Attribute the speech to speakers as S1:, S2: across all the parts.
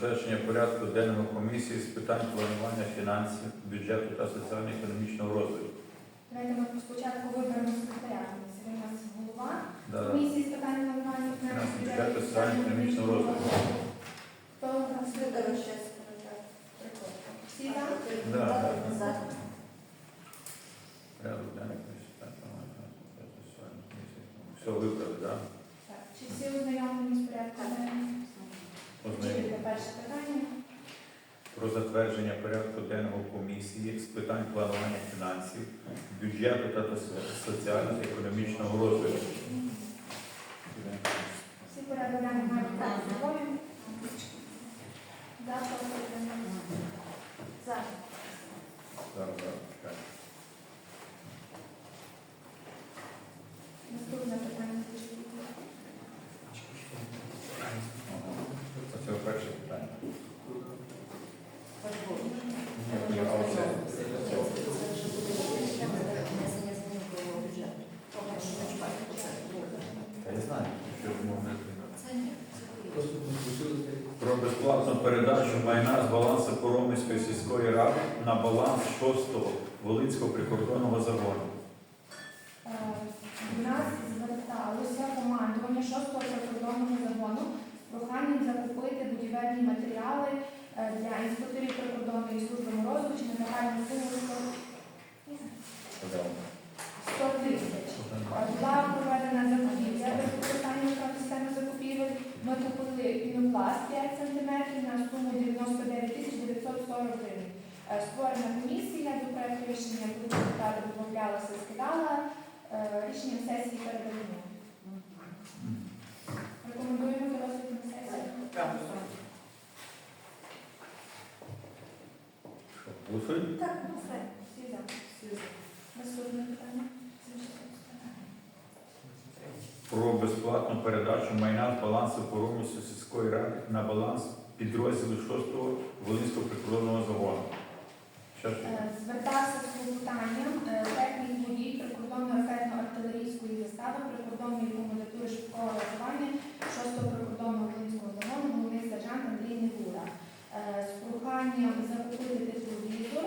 S1: затвердження порядку денного комісії з питань планування фінансів, бюджету та соціально-економічного розвитку.
S2: Давайте ми спочатку виберемо секретаря. Це у нас голова
S1: Да, да.
S2: комісії з питань планування
S1: Фінансів,
S2: фінансів,
S1: бюджету, соціально-економічного розвитку.
S2: Хто у нас
S3: Свидова ще секретар.
S2: Всі за?
S1: Да, да,
S3: За.
S1: Порядок денний комісії з питань планування фінансів, бюджету та соціально-економічного розвитку. Все вибрали, так?
S2: Так. Чи всі ознайомлені з порядком денним?
S1: Ознайомлені.
S2: Читайте перше питання.
S1: Про затвердження порядку денного комісії з питань планування фінансів, бюджету та соціально-економічного розвитку.
S2: Всі порядок денний мають перед собою. За, проти, утримались?
S3: За.
S1: Зараз, зараз, чекай.
S2: Наступне питання. зачитайте.
S1: Оце перше питання.
S3: Ні,
S1: ні, а оце?
S3: Це вже буде внесення змін до бюджету. Поки що не чекайте, бо це друге.
S1: Та я знаю, що ж можна
S3: Це ні, це друге.
S1: Про безплатну передачу майна з балансу сільської ради на баланс 6-го Волинського прикордонного загону.
S2: Е, До нас зверталося командування 6-го прикордонного загону з проханням закупити будівельні матеріали е, для інспекторів прикордонної служби чи на загальну суму 100 тисяч. Е, Була проведена закупівля без використання системи закупівель. Ми купили пінопласт 5 см на суму 99 тисяч 940 гривень. Е, Створена комісія, до проекту рішення група депутатів домовлялася, скидала. Е, Рішенням сесії передаємо. Рекомендуємо до розгляду на сесію.
S1: Голосуємо?
S3: Так, все.
S2: Всі за. Наступне питання.
S1: Про безплатну передачу майна з балансу Поромицької сільської ради на баланс підрозділу 6-го Волинського прикордонного загону.
S2: Е, Звертався з клопотанням е, технік водій прикордонної ракетно-артилерійської застави прикордонної комендатури швидкого реагування 6-го прикордонного Волинського загону головний сержант Андрій Негура. Е, З проханням закупити тепловізор,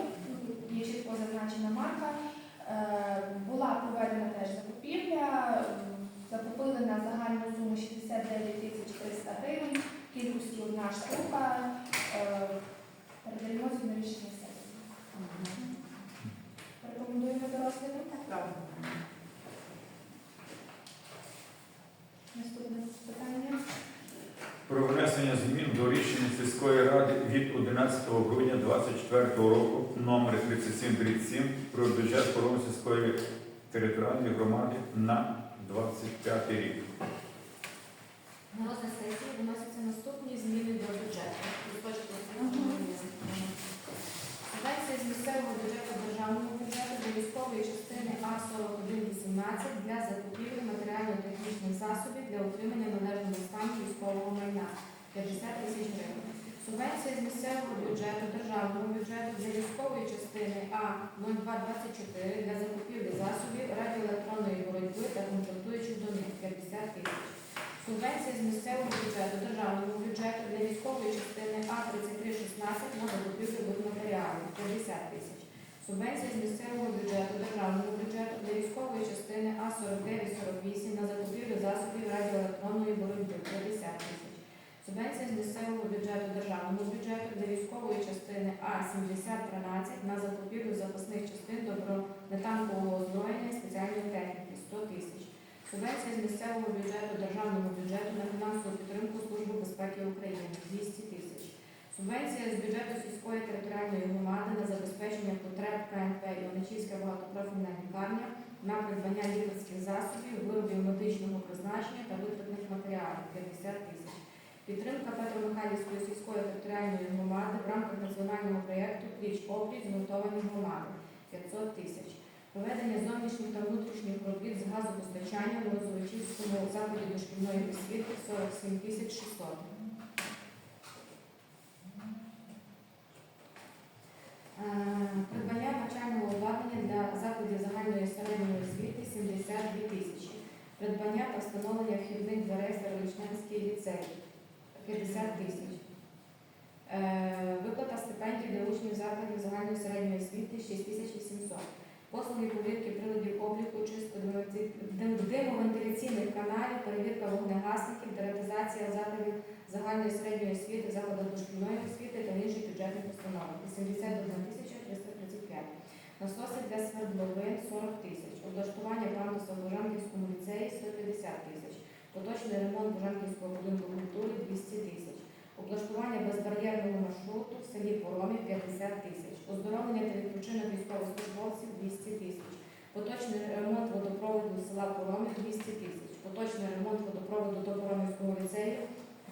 S2: є чітко зазначена марка. Е, Була проведена теж закупівля, м, закупили на загальну суму 69 тисяч 300 гривень, кількості одна штука. Е, Передаємо на рішення сесії. Рекомендуємо до розгляду. Наступне питання.
S1: Про внесення змін до рішення сільської ради від 11 грудня 2024 року номер 3737 про бюджет Поромицької сільської територіальної громади на 25 рік.
S3: На розгляд сесії виносяться наступні зміни до бюджету. Субвенція з місцевого бюджету державного бюджету до військової частини А4118 для закупівлі матеріально-технічних засобів для утримання належного стану військового майна 50 тисяч гривень. Субвенція з місцевого бюджету державного бюджету для військової частини А0224 для закупівлі засобів радіоелектронної боротьби та комплектуючих до них 50 тисяч. Субвенція з місцевого бюджету державного бюджету для військової частини А3316 на закупівлю будматеріалів 50 тисяч. Субвенція з місцевого бюджету державного бюджету для військової частини А4948 на закупівлю засобів радіоелектронної боротьби 50 тисяч. Субвенція з місцевого бюджету державного бюджету для військової частини А7013 на закупівлю запасних частин до бронетанкового озброєння спеціальної техніки 100 тисяч. Субвенція з місцевого бюджету державного бюджету на фінансову підтримку Служби безпеки України 200 тисяч. Субвенція з бюджету сільської територіальної громади на забезпечення потреб КНП Іваничівська багатопрофільна лікарня на придбання лікарських засобів, виробів медичного призначення та витратних матеріалів 50 тисяч. Підтримка Петро-Михайлівської сільської територіальної громади в рамках національного проєкту Пліч опліч згуртовані громади 500 тисяч. Проведення зовнішніх та внутрішніх робіт з газопостачання в Розовичівському закладі дошкільної освіти 47 тисяч 600. Е, Придбання навчального обладнання для закладів загальної середньої освіти 72 тисячі. Придбання та встановлення вхідних дверей Старовичненський ліцей 50 тисяч. Е, Виплата стипендій для учнів закладів загальної середньої освіти 6800. Послуги повірки приладів обліку, чистку димовентиляційних каналів, перевірка вогнегасників, дератизація закладів загальної середньої освіти, закладів дошкільної освіти та інших бюджетних установ 81 тисяча 335. Насоси для свердловин 40 тисяч. Облаштування пандуса в Божанківському ліцеї 150 тисяч. Поточний ремонт Божанківського будинку культури 200 тисяч. Облаштування безбар'єрного маршруту в селі Поромі 50 тисяч. Оздоровлення та відпочинок військовослужбовців 200 тисяч. Поточний ремонт водопроводу села Поромі 200 тисяч. Поточний ремонт водопроводу до Поромівського ліцею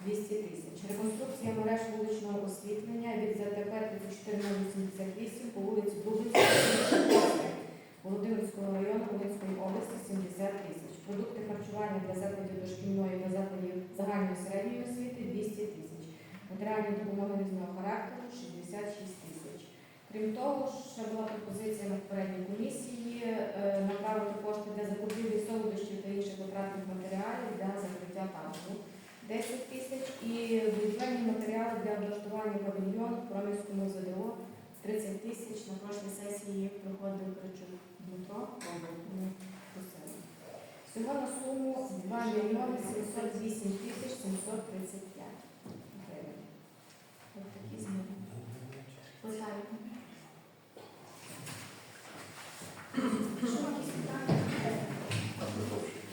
S3: 200 тисяч. Реконструкція мереж вуличного освітлення від ЗТП 34088 по вулиці Дубинській, Володимирського району Волинської області 70 тисяч. Продукти харчування для закладів дошкільної та закладів загальної середньої освіти 200 тисяч. Матеріальні допомоги різного характеру 66 тисяч. Крім того, ще була пропозиція на попередній комісії е, направити кошти для закупівлі солодощів та інших витратних матеріалів для закриття табору 10 тисяч і будівельні матеріали для облаштування павільйону в ЗДО 30 тисяч. На прошлій сесії проходив Кричук Дмитро, ми. Всього на суму 2 мільйони 708 тисяч 735 гривень. Ось такі зміни. Питання?
S1: Там довше.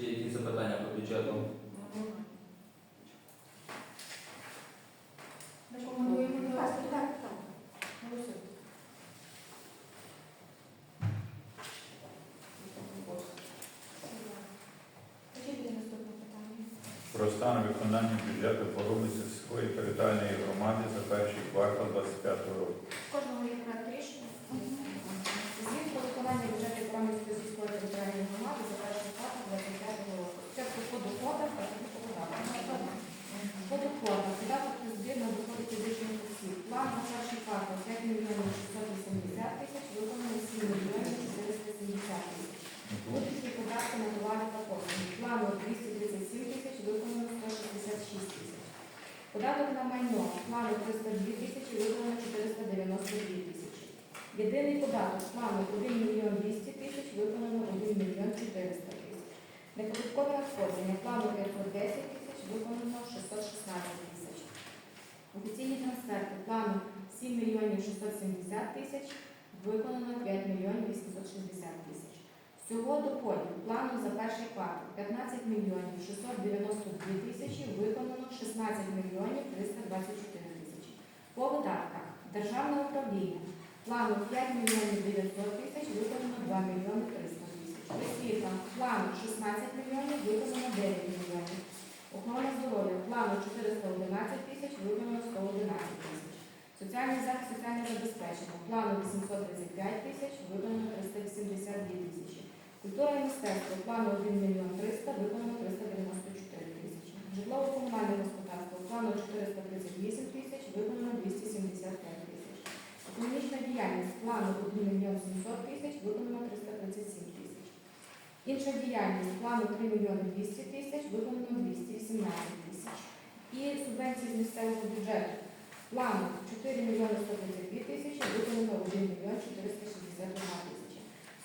S4: Чи є якісь запитання по бюджету?
S1: Про стан виконання бюджету Боровиці сільської територіальної громади за перший квартал 25 року.
S2: В кожного є проект рішення.
S3: Звіт про виконання бюджету Промівської сільської територіальної громади за перший квартал 25 року. Спочатку по доходах, а потім по податках. По доходах, податок на збір на доходи фізичних осіб. План на перший квартал 5 мільйонів 680 тисяч, виконано 7 мільйонів 470 тисяч. Внутрішні податки на товари та послуги. Плану 237 тисяч, виконано 166 тисяч. Податок на майно. Плану 302 тисячі, виконано 492 тисячі. Єдиний податок. Плану 1 мільйон 200 тисяч, виконано 1 мільйон 400 тисяч. Неподаткове надходження. Плану 510 тисяч, виконано 616 тисяч. Офіційні трансферти. Плану 7 мільйонів 670 тисяч, виконано 5 мільйонів 860 тисяч. Всього доходів плану за перший квартал 15 мільйонів 692 тисячі, виконано 16 мільйонів 324 тисячі. По видатках державне управління плану 5 мільйонів 900 тисяч, виконано 2 мільйони 300 тисяч. Освіта плану 16 мільйонів, виконано 9 мільйонів. Охорона здоров'я плану 411 тисяч, виконано 111 тисяч. Соціальний захист, соціальне забезпечення плану 835 тисяч, виконано 382 тисячі. Культура і мистецтво плану 1 мільйон 300, виконано 394 тисячі. Житлово-комунальне господарство плану 438 тисяч, виконано 275 тисяч. Економічна діяльність плану 1 мільйон 700 тисяч, виконано 337 тисяч. Інша діяльність плану 3 мільйони 200 тисяч, виконано 218 тисяч. І субвенції з місцевого бюджету плану 4 мільйони 132 тисячі, виконано 1 мільйон 461 тисяча.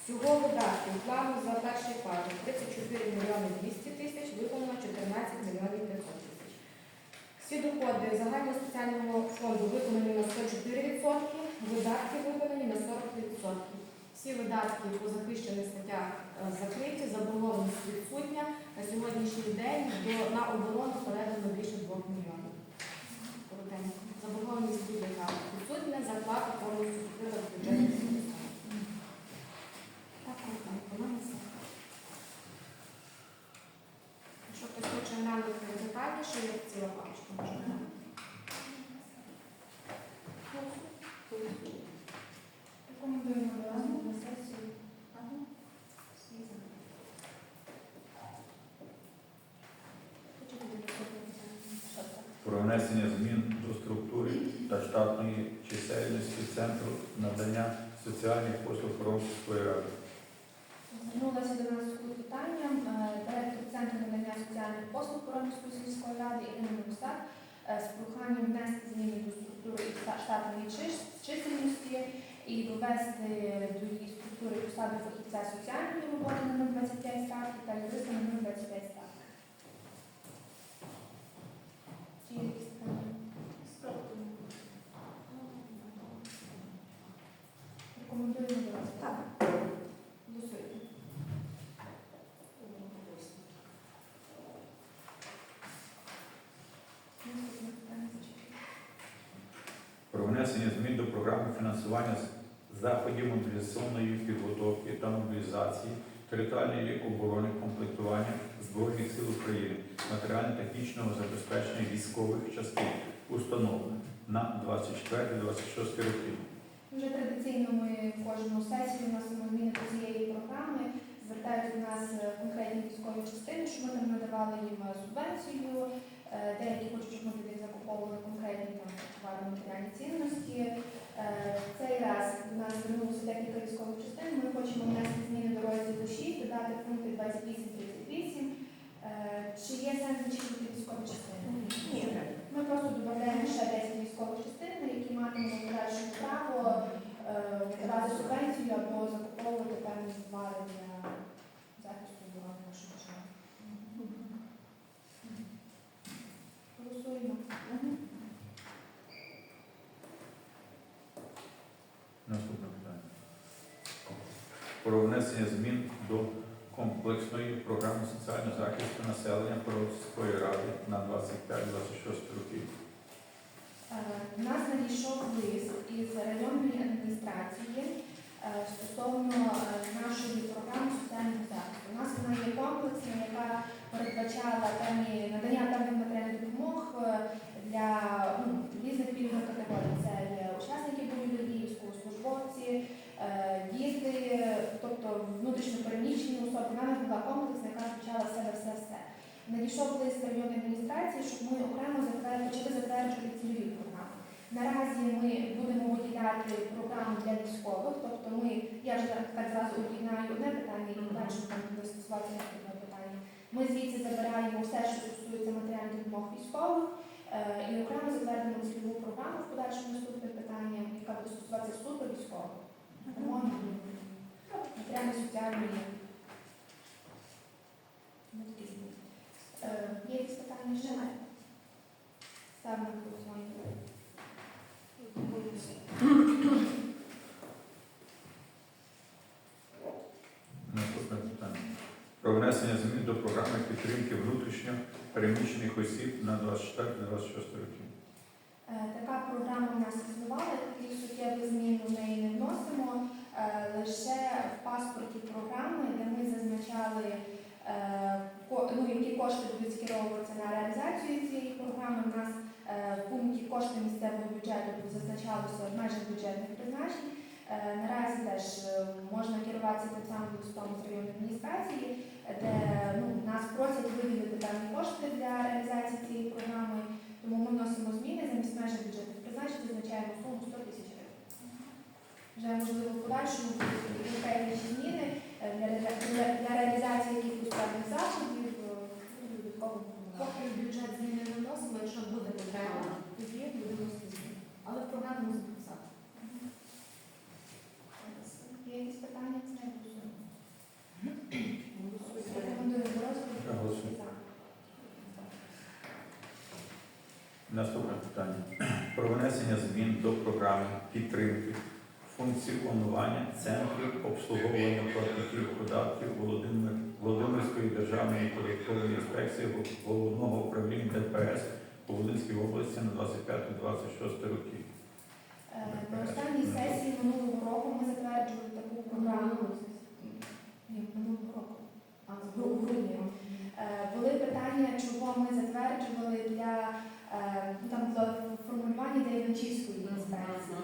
S3: Всього видатків плану за перший квартал 34 мільйони 200 тисяч, виконано 14 мільйонів 500 тисяч. Всі доходи загального соціального фонду виконані на 104%, видатки виконані на 40%. Всі видатки по захищених статтях е, закриті, заборгованість відсутня. На сьогоднішній день до, на оборону передано більше 2 мільйонів. Заборгованість будь-яка відсутня, зарплата повністю в бюджеті. Так, коротенько, ну, на все. Якщо хтось хоче глянути детальніше, є ціла папочка. можна глянути.
S2: Рекомендуємо довести на сесію. Всі за. Хочете наступне питання?
S1: Про внесення змін до структури та штатної чисельності Центру надання соціальних послуг Боровицької ради.
S2: Звернулася до нас з клопотанням е, директор центру надання соціальних послуг Коронівської сільської ради Ірина Мусак з проханням внести зміни до структури штатної чисельності і довести до її структури посади фахівця соціальної роботи на 0,25 ставки та юриста на 0,25 ставки. Чи є якісь питання? Рекомендуємо до вас.
S5: Так.
S2: Голосуйте. Наступне питання зачекайте.
S1: Про внесення змін до програми фінансування заходів мобілізаційної підготовки та мобілізації територіальної оборони комплектування Збройних сил України, матеріально-технічного забезпечення військових частин установ на 24-26 роки.
S2: Вже традиційно ми кожну сесію вносимо зміни до цієї програми. Звертають до нас е, конкретні військові частини, що ми там надавали їм е, субвенцію. Е, Деякі хочуть, щоб ми них закуповували конкретні там матеріальні цінності. Е, цей раз до нас звернулося декілька військових частин. Ми хочемо внести зміни до розділу 6, додати пункти 28-38. Е, Чи є сенс зачитувати військові частини?
S5: Ні.
S2: Ми просто додаємо ще 10 військових частин, які матимуть подальше право е, давати субвенцію або закуповувати певні товари для захисту оборони нашої держави. Голосуємо.
S1: Наступне питання. Про внесення змін до комплексної програми соціального захисту населення Коровської ради на 25-26 років.
S2: У нас надійшов лист із районної адміністрації е, стосовно е, нашої програми соціального захисту. У нас вона є комплексна, яка передбачала певні надання певних матеріальних допомог е, для ну, різних пільгових категорій. Це є учасники бойових дій, військовослужбовці, е, діти, тобто внутрішньо переміщені була комплексна, яка включала в себе все-все. Надійшов лист районної адміністрації, щоб ми окремо почали затверджувати цільові програми. Наразі ми будемо виділяти програму для військових, тобто ми, я вже так зразу об'єднаю одне питання і далі там буде стосуватися наступного питання. Ми звідси забираємо все, що стосується матеріальних допомог військових, е, і окремо затвердимо цільову програму в подальшому наступне питання, яка буде стосуватися суто військових. Матеріально-соціальної. Ну, такі зміни. Е, Є якісь питання ще? Ставимо голосування.
S1: Наступне питання. Про внесення змін до програми підтримки внутрішньо переміщених осіб на 24-26 років.
S2: Е, Така програма у нас існувала, таких суттєвих змін у неї не вносимо. Е, Лише в паспорті програми, де ми зазначали, е, кошти будуть скеровуватися на реалізацію цієї програми. У нас е, в пункті кошти місцевого бюджету зазначалося в межах бюджетних призначень. Е, Наразі теж е, можна керуватися тим самим листом з районної адміністрації, де ну, нас просять виділити певні кошти для реалізації цієї програми. Тому ми вносимо зміни замість межі бюджетних призначень, визначаємо суму 100 тисяч гривень. Вже можливо в подальшому будуть певні зміни для реалізації якихось певних заходів е, ну, додатково допомагати.
S3: Поки бюджет зміни не вносимо, якщо буде потреба, тоді будемо зміни. Але в програму не записати.
S2: Є якісь питання? Не.
S1: Голосуємо.
S2: За.
S1: Наступне питання. Про внесення змін до програми підтримки функціонування центрів обслуговування платників податків Володимир, державної податкової інспекції головного управління ДПС у Волинській області на 25-26 роки.
S2: Е, На останній сесії минулого року ми затверджували таку програму. Ні, минулого року.
S3: А
S2: в грудні. Е, Були питання, чого ми затверджували для е, ну, там було формулювання для Іванчівської інспекції.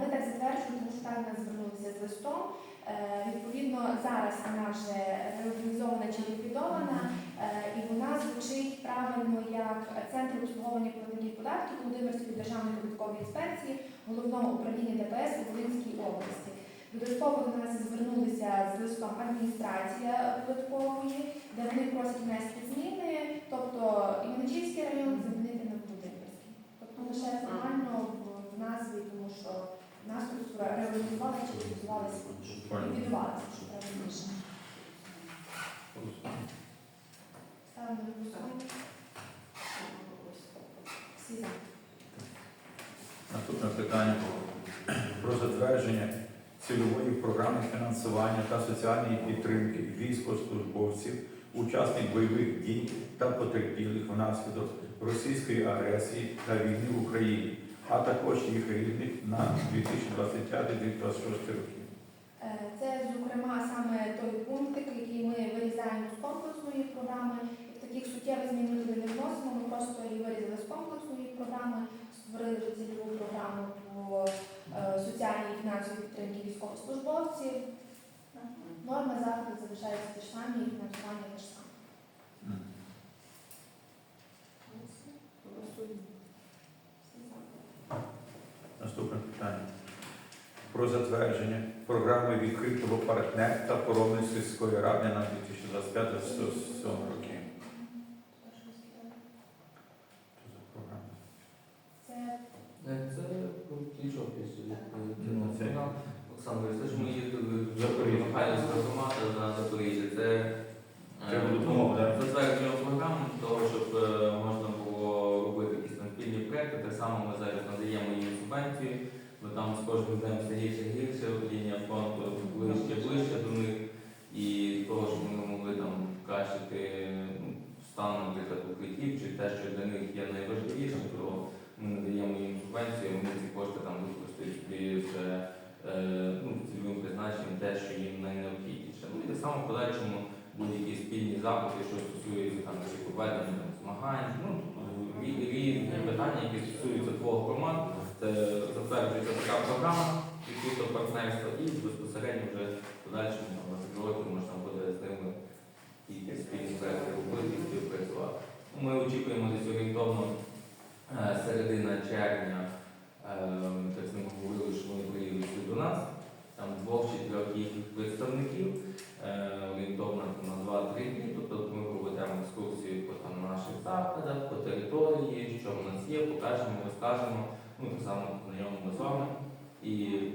S2: Ми так затверджували, тому що так нас звернулися з листом. Е, Відповідно, зараз вона вже реорганізована чи ліквідована, е, і вона звучить правильно як Центр обслуговування платників податків Володимирської державної податкової інспекції головного управління ДПС у Волинській області. Додатково до нас звернулися з листом адміністрація податкової, де вони просять внести зміни, тобто Іваничівський район замінити на Володимирський. Тобто лише формально в назві, тому що нас тут реорганізували чи реалізувалися, ліквідувалися, що правильніше. Ставимо на голосування. Всі за.
S1: Наступне питання про затвердження цільової програми фінансування та соціальної підтримки військовослужбовців, учасників бойових дій та потерпілих внаслідок російської агресії та війни в Україні, а також їх рідних на 2025-2026 роки.
S2: Е, Це, зокрема, саме той пунктик, який ми вирізаємо з комплексної програми. Таких суттєвих змін ми не вносимо, ми просто її вирізали з комплексної програми, створили цільову програму по е, соціальній і фінансовій підтримці військовослужбовців. Норми заходу залишаються ті ж самі, і фінансування те ж саме.
S1: М.
S2: Голосуємо. Всі за.
S1: Наступне питання. Про затвердження програми відкритого партнерства Поробної сільської ради на 2025-2027 роки.
S2: Хто ж розглядає?
S1: Що за програма?
S2: Це
S4: Е, Це плічок
S1: Ну,
S4: Олександр, це ж ми їздили в. Михайлівська громада на Запоріжжя. Це
S1: Це
S4: е,
S1: буде
S4: ну,
S1: допомога, так?
S4: затвердження програми для того, щоб е, можна було робити якісь там спільні проекти. Так само ми зараз надаємо їм субвенції, бо там з кожним днем все гірше гірше, лінія фронту ближче ближче до них. І того, щоб вони могли там покращити ну, стан, наприклад, чи те, що для них є найважливішим, то ми надаємо їм субвенцію, вони ці кошти там використають вже е, ну, цільовим призначенням те, що їм найнеобхідніше. Ну і так само подальшому будь-які спільні заходи, що стосуються там проведення змагань, ну різні питання, які стосуються двох громад, це затверджується така програма відкритого партнерства і безпосередньо вже в подальшому три можна буде з ними якісь спільні проекти робити і співпрацювати. Ми очікуємо десь орієнтовно е, середина червня, е, так з ними говорили, що вони приїдуть до нас, там двох чи трьох їхніх представників, е, орієнтовно на 2-3 дні, тобто ми проведемо екскурсію по там, наших закладах, по території, що в нас є, покажемо, розкажемо, ну так само знайомимо з вами. І е,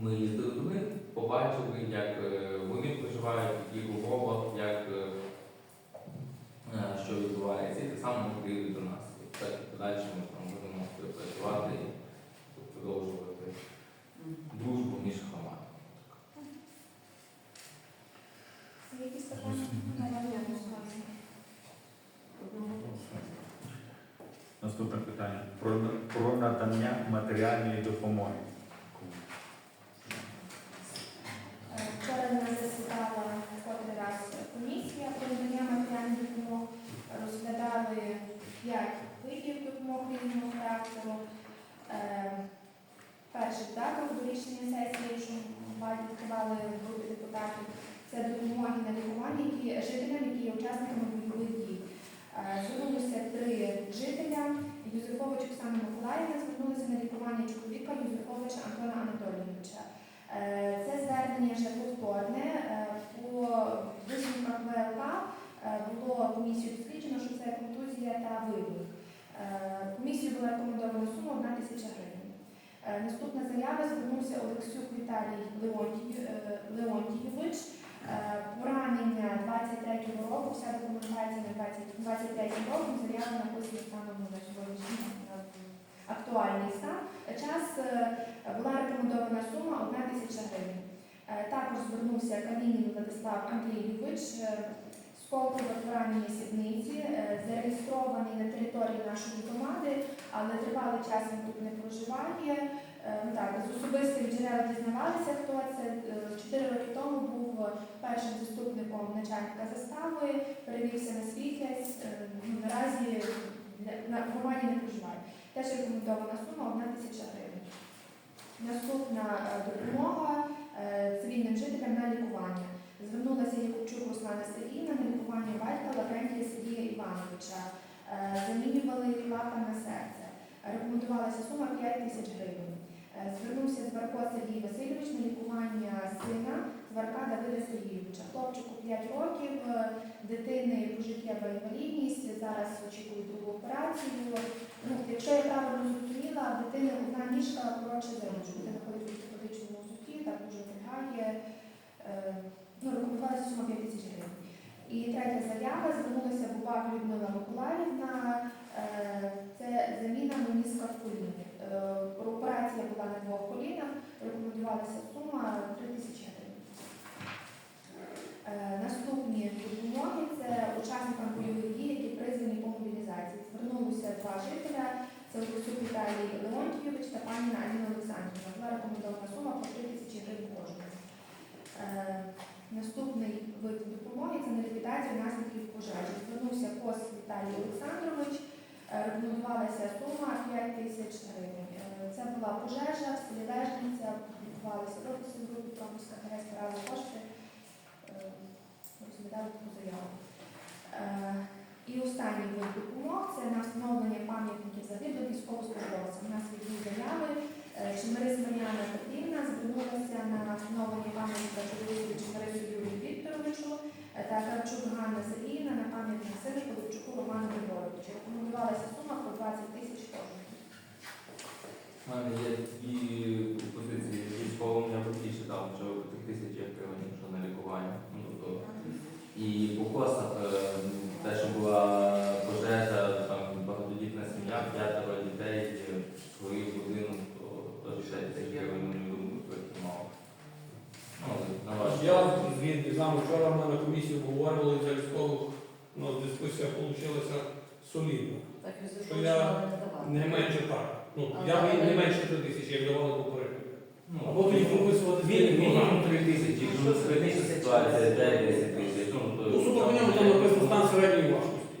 S4: ми їздили до них, побачили, як е, вони проживають, в яких умовах, як е, що відбувається, і так само вони приїдуть до нас. І так подальше ми там будемо співпрацювати і продовжувати дружбу між громадами.
S2: Якісь питання?
S1: Наступне питання. Про, надання матеріальної допомоги.
S2: Вчора нас засідала котрий раз комісія про надання матеріальних допомог. Розглядали п'ять видів допомог різного характеру. Е, Перший даток до рішення сесії, що відкривали групи депутатів, це допомоги на лікування які, жителям, які є учасниками бойових дій. Е, Звернулися три жителя. Юзефович Оксана Миколаївна звернулася на лікування чоловіка Юзефовича Антона Анатолійовича. Е, Це звернення вже повторне. Е, По висновках ВЛК е, було комісією досліджено, що це контузія та вибух. Комісію була рекомендована сума 1 тисяча гривень. Наступна заява звернувся Олексюк Віталій Леонтій- Леонтійович. Поранення 23-го року, вся документація на 20 23 року, заява написана станом на сьогоднішній день, на актуальний стан. Час е, була рекомендована сума 1 тисяча гривень. Е, Також звернувся Калінін Владислав Андрійович, е, сколкове поранення сідниці, е, зареєстрований на території нашої громади, але тривалий час він тут не проживає. Так, з особистих джерел дізнавалися, хто це. Чотири роки тому був першим заступником начальника застави, перевівся на світлець. Е, ну, Наразі на громаді не проживає. Теж рекомендована сума 1 тисяча гривень. Наступна е, допомога е, цивільним жителям на лікування. Звернулася Якубчук Руслана Сергійна на лікування батька Лаврентія Сергія Івановича. Е, Замінювали клапан на серце. Рекомендувалася сума 5 тисяч гривень. Звернувся Зварко Сергій Васильович на лікування сина Зварка Давида Сергійовича. Хлопчику 5 років, дитини пожиттєва інвалідність, зараз очікує другу операцію. Ну, якщо я правильно зрозуміла, в дитини одна ніжка коротше за іншу. Дитина ходить в ортопедичному взутті, так дуже виглядає. Е, Ну, рекомендувалася сума 5 тисяч гривень. І третя заява звернулася Бубак Людмила Миколаївна. Е, Це заміна меніска в коліні. Е, Операція була на двох колінах, рекомендувалася сума 3 тисячі гривень. Е, Наступні допомоги це учасникам бойових дій, які призвані по мобілізації. Звернулися два жителя. Це Олексюк Віталій Леонтійович та пані Аліна Олександрівна. Була рекомендована сума по 3 тисячі гривень кожного. Е, Наступний вид допомоги це на ліквідацію наслідків пожежі. Звернувся Кос Віталій Олександрович. Е, Рекомендувалася сума 5 тисяч гривень. Е, Це була пожежа, в селі Лежниця, відбувалися дописи в групі пропуска ГРС, збирали кошти, розглядали таку заяву. І останній вид допомог це на встановлення пам'ятників загиблих військовослужбовців. У нас є заяви. Е, Чемерис Мар'яна Петрівна звернулася на встановлення пам'ятника чоловіку Чемерису Юрію Вікторовичу е, та Карчук Ганна Сергіївна на пам'ятник сину Половчуку Роману Григоровичу. Рекомендувалася сума по 20 тисяч кожного.
S4: У мене є дві позиції військовим, я б більше дав, що тих тисяч гривень, що на лікування. Ну, і по коснах, е, те, що була пожежа, там багатодітна сім'я, п'ятеро дітей, е, свою будинок, то теж ще тисяч гривень, на мою думку, трохи мало. Ну, на ваш
S5: Я звідки з вами вчора ми на комісії обговорювали за військових, у нас дискусія вийшла солідна.
S6: Так,
S5: Що я Не менше так. Ну, я б не менше 3 тисячі, як давали попередньо.
S4: Ну,
S5: Або тоді прописувати
S4: Мінімум
S5: зміни.
S4: мінімум 3 тисячі, якщо складніша ситуація, 9-10 тисяч. Ну,
S5: Ну, ньому там написано стан середньої важкості.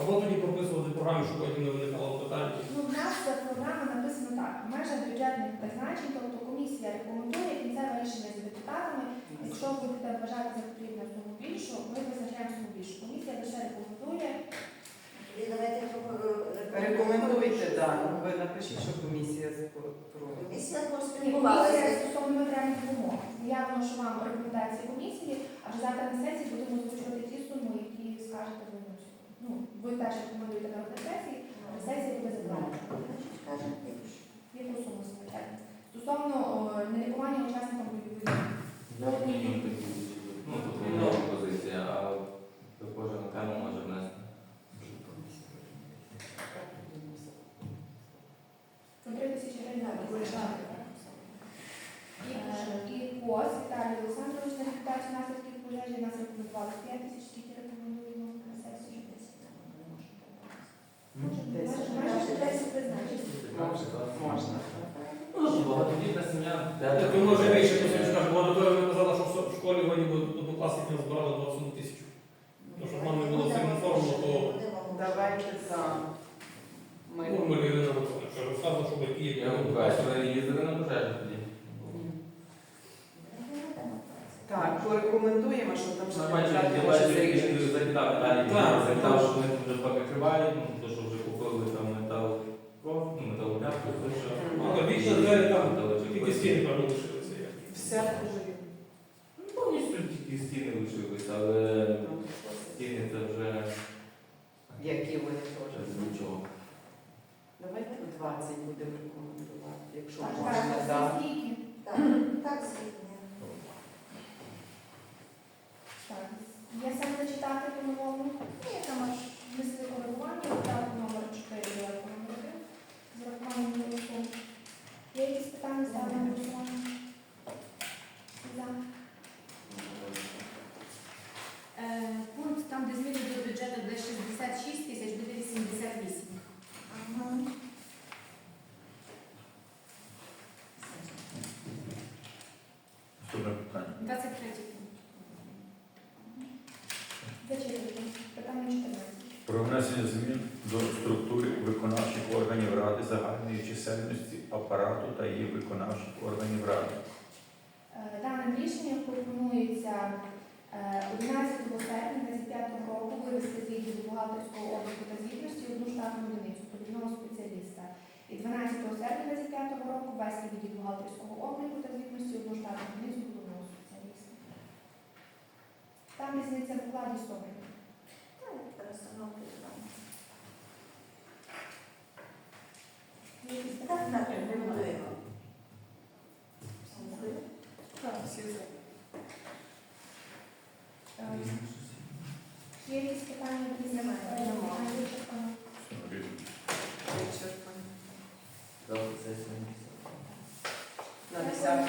S5: Або тоді прописувати програму, щоб потім не виникало питань.
S2: Ну, в нас ця програма написана так. В межах бюджетних призначень, тобто комісія рекомендує кінцеве рішення з депутатами. Якщо будете вважати за потрібне суму більшу, ми визначаємо суму більшу. Комісія лише рекомендує.
S6: Рекомендуйте, так. Ви напишіть, що комісія про.
S2: Комісія комісія стосовно матеріальних допомог. Явно, що вам рекомендації комісії, а вже завтра на сесії будемо озвучувати ті суми, які скажете ви. Ну, ви теж рекомендуєте на сесії, а на сесії буде затверджено. Яку суму скажете? Стосовно нелікування учасникам бойових дій.
S4: Я б мінімум 3 тисячі. Ну, тут мінімум позиція, а кожен окремо може внести.
S2: Це 3 тисячі гривень на місяць. Е, І КОС Віталій Олександрович на ліквідацію наслідків пожежі нас рекомендували 5 тисяч, скільки рекомендуємо на сесію. Може, 10 призначень.
S6: Можна.
S4: Ну, багатодітна сім'я.
S5: Так, ви може більше посвідчити, бо казала, що в школі вони однокласники збирали 21 тисячу. Ну, щоб нам не було сильно соромно, то
S6: Давайте за.
S5: Мурмель Ірина що розказувала, що батьки є
S4: Я вибачаю, що ви їздили на пожежу тоді.
S6: Так, порекомендуємо, що там
S4: Ну,
S6: ще
S4: бачите, я бачу,
S6: рішення.
S4: закидав питання,
S5: Так,
S4: закидав, що вони вже покривають, ну, то, що вже купили там метал, ну, металоляпку, то що...
S5: Але вічно двері там тільки стіни, певно, лишилися.
S6: Вся дуже
S4: Ну, повністю тільки стіни лишились, але стіни це вже
S6: Які вони теж.
S4: нічого.
S6: Давайте 20 будемо рекомендувати, якщо
S2: Так,
S6: можна,
S2: так,
S6: так.
S7: Так.
S2: Я саме зачитати по-новому. Ні, там аж внесли коригування, додаток номер 4, додаток номер 1. З урахуванням голосу. Є якісь питання ставлю на голосування? За.
S3: Е, Пункт там, де зміни до бюджету, де 66 тисяч, буде 88.
S7: Ага.
S1: Наступне питання.
S3: 23 пункт.
S2: Зачитуйте. Питання 14.
S1: Про внесення змін до структури виконавчих органів ради загальної чисельності апарату та її виконавчих органів ради.
S2: Е, Даним рішенням пропонується е, 11 серпня 25 року вивести з відділу бухгалтерського обліку та звітності одну штатну одиницю подільного спеціаліста. І 12 серпня 25 року вести відділ бухгалтерського обліку та звітності облаштати одиницю головного спеціаліста. Там різниця в вкладі 100 гривень.
S7: Так, рекомендуємо. Всі за.
S2: Є якісь питання
S6: які Немає. Немає.
S2: Вичерпано. Вичерпано. Добре, це На десятку.